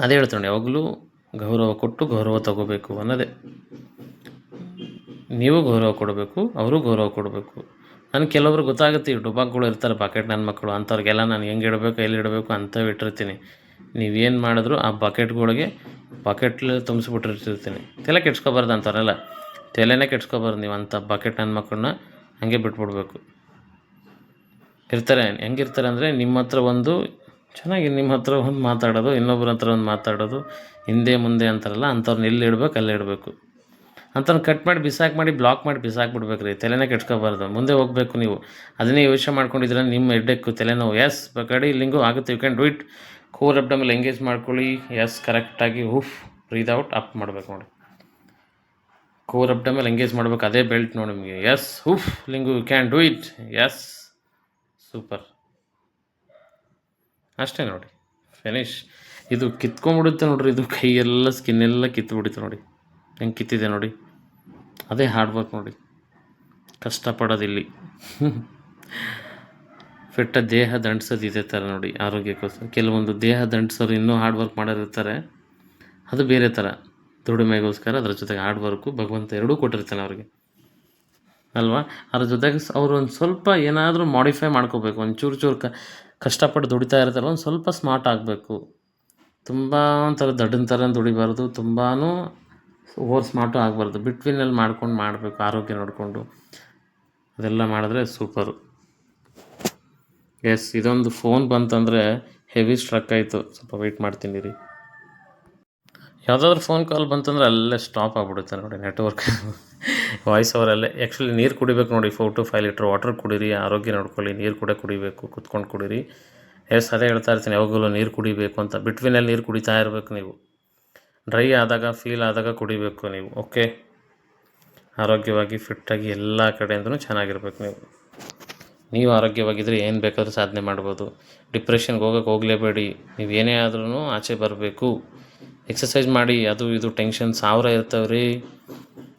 ಅದೇ ಹೇಳ್ತಾನೆ ಯಾವಾಗಲೂ ಗೌರವ ಕೊಟ್ಟು ಗೌರವ ತಗೋಬೇಕು ಅನ್ನೋದೇ. ನೀವು ಗೌರವ ಕೊಡಬೇಕು, ಅವರು ಗೌರವ ಕೊಡಬೇಕು. ನನಗೆ ಕೆಲವೊಬ್ರು ಗೊತ್ತಾಗುತ್ತೆ ಈ ಡುಬಾಕ್ಗಳು ಇರ್ತಾರೆ, ಬಕೆಟ್ ನನ್ನ ಮಕ್ಕಳು ಅಂಥವ್ರಿಗೆಲ್ಲ ನಾನು ಹೆಂಗೆ ಇಡಬೇಕು, ಎಲ್ಲಿ ಇಡಬೇಕು ಅಂತ ಇಟ್ಟಿರ್ತೀನಿ ನೀವೇನು ಮಾಡಿದ್ರು ಆ ಬಕೆಟ್ಗಳಿಗೆ ಬಕೆಟ್ಲಿ ತುಂಬಿಸ್ಬಿಟ್ಟಿರ್ತಿರ್ತೀನಿ. ತಲೆ ಕೆಡ್ಸ್ಕೊಬಾರ್ದು ಅಂಥವ್ರೆಲ್ಲ ತಲೆನೇ ಕೆಡ್ಸ್ಕೊಬಾರ್ದು ನೀವು ಅಂಥ ಬಕೆಟ್ ನನ್ನ ಮಕ್ಕಳನ್ನ ಹಾಗೆ ಬಿಟ್ಬಿಡ್ಬೇಕು. ಇರ್ತಾರೆ, ಹೆಂಗಿರ್ತಾರೆ ಅಂದರೆ ನಿಮ್ಮ ಹತ್ರ ಒಂದು ಚೆನ್ನಾಗಿ ನಿಮ್ಮ ಹತ್ರ ಒಂದು ಮಾತಾಡೋದು ಇನ್ನೊಬ್ಬರ ಹತ್ರ ಒಂದು ಮಾತಾಡೋದು, ಹಿಂದೆ ಮುಂದೆ ಅಂತಾರಲ್ಲ ಅಂಥವ್ರನ್ನ ಎಲ್ಲಿ ಇಡ್ಬೇಕು, ಅಲ್ಲೇ ಇಡಬೇಕು. ಅಂಥವ್ರನ್ನ ಕಟ್ ಮಾಡಿ, ಬಿಸಾಕಿ ಮಾಡಿ ಬ್ಲಾಕ್ ಮಾಡಿ ಬಿಸಾಕ್ಬಿಡ್ಬೇಕು ರೀ, ತಲೆನೇ ಕೆಟ್ಕೋಬಾರ್ದು ಮುಂದೆ ಹೋಗಬೇಕು ನೀವು. ಅದನ್ನೇ ಯೋಚನೆ ಮಾಡ್ಕೊಂಡಿದ್ರೆ ನಿಮ್ಮ ಎಡ್ಡೆಕ್ಕು ತಲೆನೋವು. ಎಸ್ ಕಡೆ ಲಿಂಗು ಆಗುತ್ತೆ you can do it core abdominal engage ಮಾಡ್ಕೊಳ್ಳಿ. ಎಸ್ ಕರೆಕ್ಟಾಗಿ ಹುಫ್ ಬ್ರೀದ್ ಔಟ್ ಅಪ್ ಮಾಡಬೇಕು ನೋಡಿ. ಕೋರ್ ಅಬ್ಡಮಲ್ ಎಂಗೇಜ್ ಮಾಡ್ಬೇಕು, ಅದೇ ಬೆಲ್ಟ್ ನೋಡಿ ನಿಮಗೆ. ಎಸ್ ಹುಫ್ ಲಿಂಗು you can do it yes super ಅಷ್ಟೇ ನೋಡಿ. ಫಿನಿಶ್ ಇದು ಕಿತ್ಕೊಂಡ್ಬಿಡುತ್ತೆ ನೋಡಿರಿ, ಇದು ಕೈಯೆಲ್ಲ ಸ್ಕಿನ್ ಎಲ್ಲ ಕಿತ್ಬಿಡುತ್ತೆ ನೋಡಿ. ಹೆಂಗೆ ಕಿತ್ತಿದೆ ನೋಡಿ. ಅದೇ ಹಾರ್ಡ್ ವರ್ಕ್ ನೋಡಿ. ಕಷ್ಟಪಡೋದಿಲ್ಲಿ. ಫಿಟ್ಟ ದೇಹ ದಂಡಿಸೋದು ಇದೇ ಥರ ನೋಡಿ, ಆರೋಗ್ಯಕ್ಕೋಸ್ಕರ. ಕೆಲವೊಂದು ದೇಹ ದಂಡಿಸೋರು ಇನ್ನೂ ಹಾರ್ಡ್ ವರ್ಕ್ ಮಾಡಿರ್ತಾರೆ ಅದು ಬೇರೆ ಥರ ದುಡಿಮೆಗೋಸ್ಕರ ಅದ್ರ ಜೊತೆಗೆ ಹಾರ್ಡ್ ವರ್ಕು ಭಗವಂತ ಎರಡೂ ಕೊಟ್ಟಿರ್ತಾನೆ ಅವ್ರಿಗೆ. ಅಲ್ವಾ? ಅದ್ರ ಜೊತೆಗೆ ಅವರು ಒಂದು ಸ್ವಲ್ಪ ಏನಾದರೂ ಮಾಡಿಫೈ ಮಾಡ್ಕೋಬೇಕು. ಒಂದು ಚೂರು ಚೂರು ಕ ಕಷ್ಟಪಟ್ಟು ದುಡಿತಾ ಇರ್ತಾರೆ ಒಂದು ಸ್ವಲ್ಪ ಸ್ಮಾರ್ಟ್ ಆಗಬೇಕು. ತುಂಬ ಒಂಥರ ದಡ್ಡನ ಥರ ದುಡಿಬಾರ್ದು. ತುಂಬಾ ಓವರ್ ಸ್ಮಾರ್ಟು ಆಗಬಾರ್ದು. ಬಿಟ್ವೀನಲ್ಲಿ ಮಾಡ್ಕೊಂಡು ಮಾಡಬೇಕು, ಆರೋಗ್ಯ ನೋಡಿಕೊಂಡು. ಅದೆಲ್ಲ ಮಾಡಿದ್ರೆ ಸೂಪರು ಎಸ್ ಇದೊಂದು ಫೋನ್ ಬಂತಂದರೆ ಹೆವಿ ಸ್ಟ್ರಕ್ ಆಯಿತು. ಸ್ವಲ್ಪ ವೆಯ್ಟ್ ಮಾಡ್ತೀನಿ ರೀ. ಯಾವುದಾದ್ರೂ ಫೋನ್ ಕಾಲ್ ಬಂತಂದ್ರೆ ಅಲ್ಲೇ ಸ್ಟಾಪ್ ಆಗ್ಬಿಡುತ್ತೆ ನೋಡಿ ನೆಟ್ವರ್ಕ್ ವಾಯ್ಸ್ ಅವರಲ್ಲೇ ಆ್ಯಕ್ಚುಲಿ ನೀರು ಕುಡಿಬೇಕು ನೋಡಿ four to five litre water ಕುಡೀರಿ, ಆರೋಗ್ಯ ನೋಡ್ಕೊಳ್ಳಿ, ನೀರು ಕೂಡ ಕುಡಿಬೇಕು, ಕುತ್ಕೊಂಡು ಕುಡೀರಿ. ಎಸ್ ಅದೇ ಹೇಳ್ತಾ ಇರ್ತೀನಿ, ಯಾವಾಗಲೂ ನೀರು ಕುಡಿಬೇಕು ಅಂತ. ಬಿಟ್ವಿನಲ್ಲಿ ನೀರು ಕುಡಿತಾ ಇರಬೇಕು ನೀವು. ಡ್ರೈ ಆದಾಗ ಫೀಲ್ ಆದಾಗ ಕುಡಿಬೇಕು ನೀವು ಓಕೆ ಆರೋಗ್ಯವಾಗಿ ಫಿಟ್ಟಾಗಿ ಎಲ್ಲ ಕಡೆಯಿಂದನೂ ಚೆನ್ನಾಗಿರ್ಬೇಕು ನೀವು. ನೀವು ಆರೋಗ್ಯವಾಗಿದ್ದರೆ ಏನು ಬೇಕಾದರೂ ಸಾಧನೆ ಮಾಡ್ಬೋದು. ಡಿಪ್ರೆಷನ್ಗೆ ಹೋಗೋಕೆ ಹೋಗಲೇಬೇಡಿ. ನೀವು ಏನೇ ಆದ್ರೂ ಆಚೆ ಬರಬೇಕು. ಎಕ್ಸಸೈಸ್ ಮಾಡಿ, ಅದು ಇದು ಟೆನ್ಷನ್ ಸಾವಿರ ಇರ್ತವೆ ರೀ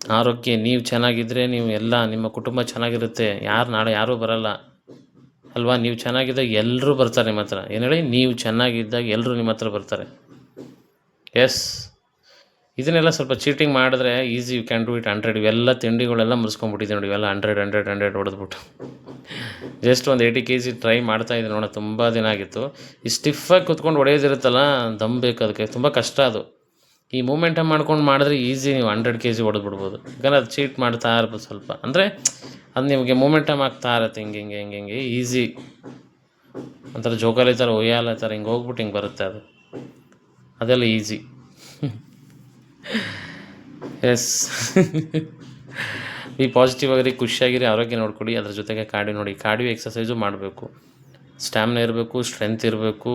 ಆರೋಗ್ಯ, ನೀವು ಚೆನ್ನಾಗಿದ್ದರೆ ನೀವು ಎಲ್ಲ, ನಿಮ್ಮ ಕುಟುಂಬ ಚೆನ್ನಾಗಿರುತ್ತೆ, ಯಾರು ನಾಳೆ ಯಾರೂ ಬರಲ್ಲ. ಅಲ್ವಾ? ನೀವು ಚೆನ್ನಾಗಿದ್ದಾಗ ಎಲ್ಲರೂ ಬರ್ತಾರೆ ನಿಮ್ಮ ಹತ್ರ. ಏನು ಹೇಳಿ? ನೀವು ಚೆನ್ನಾಗಿದ್ದಾಗ ಎಲ್ಲರೂ ನಿಮ್ಮ ಹತ್ರ ಬರ್ತಾರೆ. ಎಸ್ ಇದನ್ನೆಲ್ಲ ಸ್ವಲ್ಪ ಚೀಟಿಂಗ್ ಮಾಡಿದ್ರೆ easy you can do it hundred ಇವೆಲ್ಲ ತಿಂಡಿಗಳೆಲ್ಲ ಮುರಿಸ್ಕೊಂಡ್ಬಿಟ್ಟಿದೆ ನೋಡಿ, ಇವೆಲ್ಲ ಹಂಡ್ರೆಡ್ ಹಂಡ್ರೆಡ್ ಹಂಡ್ರೆಡ್ ಹೊಡೆದ್ಬಿಟ್ಟು. ಜಸ್ಟ್ ಒಂದು ಏಯ್ಟಿ ಕೆ ಜಿ ಟ್ರೈ ಮಾಡ್ತಾ ಇದ್ದೀನಿ ನೋಡೋಣ ತುಂಬ ದಿನ ಆಗಿತ್ತು. ಈ ಸ್ಟಿಫಾಗಿ ಕುತ್ಕೊಂಡು ಹೊಡೆಯೋದಿರುತ್ತಲ್ಲ, ದಮ್ ಬೇಕು ಅದಕ್ಕೆ. ತುಂಬ ಕಷ್ಟ ಅದು. ಈ ಮೂಮೆಂಟ ಮಾಡ್ಕೊಂಡು ಮಾಡಿದ್ರೆ ಈಸಿ ನೀವು ಹಂಡ್ರೆಡ್ ಕೆ ಜಿ ಹೊಡೆದ್ಬಿಡ್ಬೋದು. ಯಾಕಂದ್ರೆ ಅದು ಚೀಟ್ ಮಾಡ್ತಾ ಇರ್ಬೋದು ಸ್ವಲ್ಪ. ಅಂದರೆ ಅದು ನಿಮಗೆ ಮೂಮೆಂಟಮ್ ಆಗ್ತಾ ಇರತ್ತೆ, ಹಿಂಗೆ ಹಿಂಗೆ ಹಿಂಗೆ ಹಿಂಗೆ ಈಸಿ ಒಂಥರ ಜೋಕಾಲಿ ಥರ ಒಯ್ಯಾಲ ಥರ ಹಿಂಗೆ ಹೋಗ್ಬಿಟ್ಟು ಹಿಂಗೆ ಬರುತ್ತೆ ಅದು. ಅದೆಲ್ಲ ಈಸಿ ಎಸ್ ಈ ಪಾಸಿಟಿವ್ ಆಗಿರಿ ಖುಷಿಯಾಗಿರಿ ಆರೋಗ್ಯ ನೋಡ್ಕೊಡಿ, ಅದ್ರ ಜೊತೆಗೆ ಕಾರ್ಡಿಯೋ ನೋಡಿ. ಕಾಡಿ ಎಕ್ಸಸೈಸು ಮಾಡಬೇಕು. ಸ್ಟ್ಯಾಮಿನ ಇರಬೇಕು ಸ್ಟ್ರೆಂತ್ ಇರಬೇಕು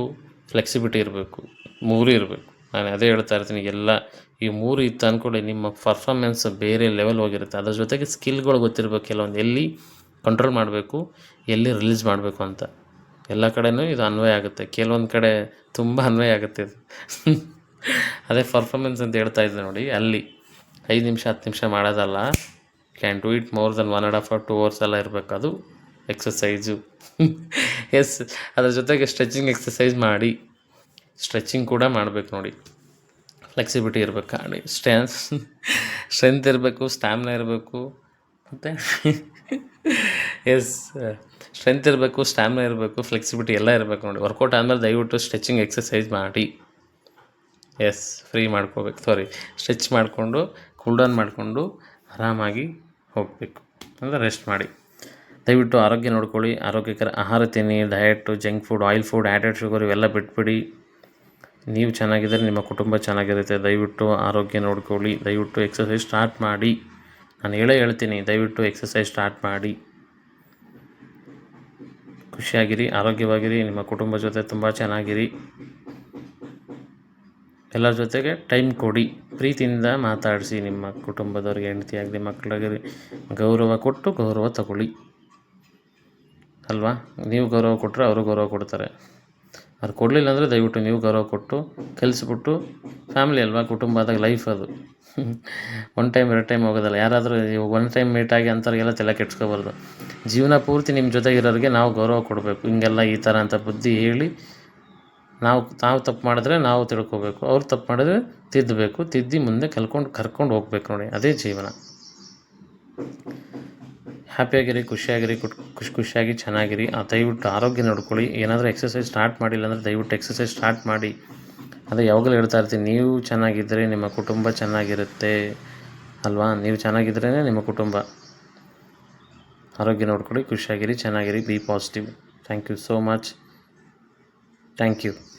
ಫ್ಲೆಕ್ಸಿಬಿಲಿಟಿ ಇರಬೇಕು, ಮೂರು ಇರಬೇಕು. ನಾನು ಅದೇ ಹೇಳ್ತಾ ಇರ್ತೀನಿ, ಎಲ್ಲ ಈ ಮೂರು ಇತ್ತು ಅಂದ್ಕೊಳ್ಳಿ ನಿಮ್ಮ ಪರ್ಫಾರ್ಮೆನ್ಸ್ ಬೇರೆ ಲೆವೆಲ್ ಹೋಗಿರುತ್ತೆ. ಅದ್ರ ಜೊತೆಗೆ ಸ್ಕಿಲ್ಗಳು ಗೊತ್ತಿರಬೇಕು, ಕೆಲವೊಂದು ಎಲ್ಲಿ ಕಂಟ್ರೋಲ್ ಮಾಡಬೇಕು, ಎಲ್ಲಿ ರಿಲೀಸ್ ಮಾಡಬೇಕು ಅಂತ. ಎಲ್ಲ ಕಡೆನೂ ಇದು ಅನ್ವಯ ಆಗುತ್ತೆ. ಕೆಲವೊಂದು ಕಡೆ ತುಂಬ ಅನ್ವಯ ಆಗುತ್ತೆ ಇದು. ಅದೇ ಪರ್ಫಾರ್ಮೆನ್ಸ್ ಅಂತ ಹೇಳ್ತಾ ಇದ್ದೆ ನೋಡಿ, ಅಲ್ಲಿ ಐದು ನಿಮಿಷ, ಹತ್ತು ನಿಮಿಷ ಮಾಡೋದಲ್ಲ. Can do it more than one and half or two hours ಎಲ್ಲ ಇರಬೇಕು ಅದು. ಎಕ್ಸಸೈಸು ಎಸ್ ಅದ್ರ ಜೊತೆಗೆ ಸ್ಟ್ರೆಚಿಂಗ್ ಎಕ್ಸಸೈಸ್ ಮಾಡಿ. ಸ್ಟ್ರೆಚಿಂಗ್ ಕೂಡ ಮಾಡಬೇಕು ನೋಡಿ. ಫ್ಲೆಕ್ಸಿಬಿಲಿಟಿ ಇರಬೇಕು ಕಾಡಿ ಸ್ಟ್ಯಾನ್ಸ್ ಸ್ಟ್ರೆಂತ್ ಇರಬೇಕು ಸ್ಟ್ಯಾಮಿನಾ ಇರಬೇಕು. ಮತ್ತು ಎಸ್ ಸ್ಟ್ರೆಂತ್ ಇರಬೇಕು ಸ್ಟ್ಯಾಮಿನಾ ಇರಬೇಕು ಫ್ಲೆಕ್ಸಿಬಿಲಿಟಿ ಎಲ್ಲ ಇರಬೇಕು ನೋಡಿ. ವರ್ಕೌಟ್ ಆದಮೇಲೆ ದಯವಿಟ್ಟು ಸ್ಟ್ರೆಚಿಂಗ್ ಎಕ್ಸಸೈಸ್ ಮಾಡಿ. ಎಸ್ ಫ್ರೀ ಮಾಡ್ಕೋಬೇಕು ಸಾರಿ ಸ್ಟ್ರೆಚ್ ಮಾಡಿಕೊಂಡು ಕೂಲ್ ಡೌನ್ ಮಾಡಿಕೊಂಡು ಆರಾಮಾಗಿ ಹೋಗಬೇಕು. ಅಂದರೆ ರೆಸ್ಟ್ ಮಾಡಿ. ದಯವಿಟ್ಟು ಆರೋಗ್ಯ ನೋಡ್ಕೊಳ್ಳಿ. ಆರೋಗ್ಯಕರ ಆಹಾರ ತಿನ್ನಿ diet junk food oil food added sugar ಇವೆಲ್ಲ ಬಿಟ್ಬಿಡಿ. ನೀವು ಚೆನ್ನಾಗಿದ್ದರೆ ನಿಮ್ಮ ಕುಟುಂಬ ಚೆನ್ನಾಗಿರುತ್ತೆ. ದಯವಿಟ್ಟು ಆರೋಗ್ಯ ನೋಡ್ಕೊಳ್ಳಿ. ದಯವಿಟ್ಟು ಎಕ್ಸಸೈಸ್ ಸ್ಟಾರ್ಟ್ ಮಾಡಿ. ನಾನು ಹೇಳೇ ಹೇಳ್ತೀನಿ, ದಯವಿಟ್ಟು ಎಕ್ಸಸೈಸ್ ಸ್ಟಾರ್ಟ್ ಮಾಡಿ. ಖುಷಿಯಾಗಿರಿ, ಆರೋಗ್ಯವಾಗಿರಿ, ನಿಮ್ಮ ಕುಟುಂಬ ಜೊತೆ ತುಂಬ ಚೆನ್ನಾಗಿರಿ. ಎಲ್ಲರ ಜೊತೆಗೆ ಟೈಮ್ ಕೊಡಿ. ಪ್ರೀತಿಯಿಂದ ಮಾತಾಡಿಸಿ ನಿಮ್ಮ ಕುಟುಂಬದವ್ರಿಗೆ, ಹೆಂಡತಿಯಾಗಲಿ ಮಕ್ಕಳಿಗೆ ಗೌರವ ಕೊಟ್ಟು ಗೌರವ ತಗೊಳ್ಳಿ. ಅಲ್ವಾ? ನೀವು ಗೌರವ ಕೊಟ್ಟರೆ ಅವರು ಗೌರವ ಕೊಡ್ತಾರೆ. ಅವ್ರು ಕೊಡಲಿಲ್ಲ ಅಂದರೆ ದಯವಿಟ್ಟು ನೀವು ಗೌರವ ಕೊಟ್ಟು ಕಲಿಸ್ಬಿಟ್ಟು ಫ್ಯಾಮಿಲಿ ಅಲ್ವಾ? ಕುಟುಂಬ ಲೈಫ್ ಅದು. ಒನ್ ಟೈಮ್ ಎರಡು ಟೈಮ್ ಹೋಗೋದಲ್ಲ. ಯಾರಾದರೂ ಇವಾಗ ಒನ್ ಟೈಮ್ ಮೀಟ್ ಆಗಿ ಅಂಥವ್ರಿಗೆಲ್ಲ ತಲೆ ಕೆಡ್ಸ್ಕೋಬಾರ್ದು. ಜೀವನ ಪೂರ್ತಿ ನಿಮ್ಮ ಜೊತೆಗಿರೋರಿಗೆ ನಾವು ಗೌರವ ಕೊಡಬೇಕು. ಹಿಂಗೆಲ್ಲ ಈ ಥರ ಅಂತ ಬುದ್ಧಿ ಹೇಳಿ ನಾವು, ತಾವು ತಪ್ಪು ಮಾಡಿದ್ರೆ ನಾವು ತಿಳ್ಕೊಬೇಕು. ಅವ್ರು ತಪ್ಪು ಮಾಡಿದ್ರೆ ತಿದ್ದಬೇಕು. ತಿದ್ದಿ ಮುಂದೆ ಕಲ್ಕೊಂಡು, ಕರ್ಕೊಂಡು ಹೋಗ್ಬೇಕು ನೋಡಿ. ಅದೇ ಜೀವನ. ಹ್ಯಾಪಿಯಾಗಿರಿ, ಖುಷಿಯಾಗಿರಿ ಖುಷಿ, ಖುಷಿಯಾಗಿ ಚೆನ್ನಾಗಿರಿ. ಆ, ದಯವಿಟ್ಟು ಆರೋಗ್ಯ ನೋಡ್ಕೊಳ್ಳಿ. ಏನಾದರೂ ಎಕ್ಸಸೈಸ್ ಸ್ಟಾರ್ಟ್ ಮಾಡಿಲ್ಲ ಅಂದರೆ ದಯವಿಟ್ಟು ಎಕ್ಸಸೈಸ್ ಸ್ಟಾರ್ಟ್ ಮಾಡಿ. ಅದೇ ಯಾವಾಗಲೂ ಹೇಳ್ತಾ ಇರ್ತೀನಿ, ನೀವು ಚೆನ್ನಾಗಿದ್ದರೆ ನಿಮ್ಮ ಕುಟುಂಬ ಚೆನ್ನಾಗಿರುತ್ತೆ ಅಲ್ವಾ? ನೀವು ಚೆನ್ನಾಗಿದ್ರೇ ನಿಮ್ಮ ಕುಟುಂಬ. ಆರೋಗ್ಯ ನೋಡ್ಕೊಳ್ಳಿ, ಖುಷಿಯಾಗಿರಿ, ಚೆನ್ನಾಗಿರಿ be positive thank you so much thank you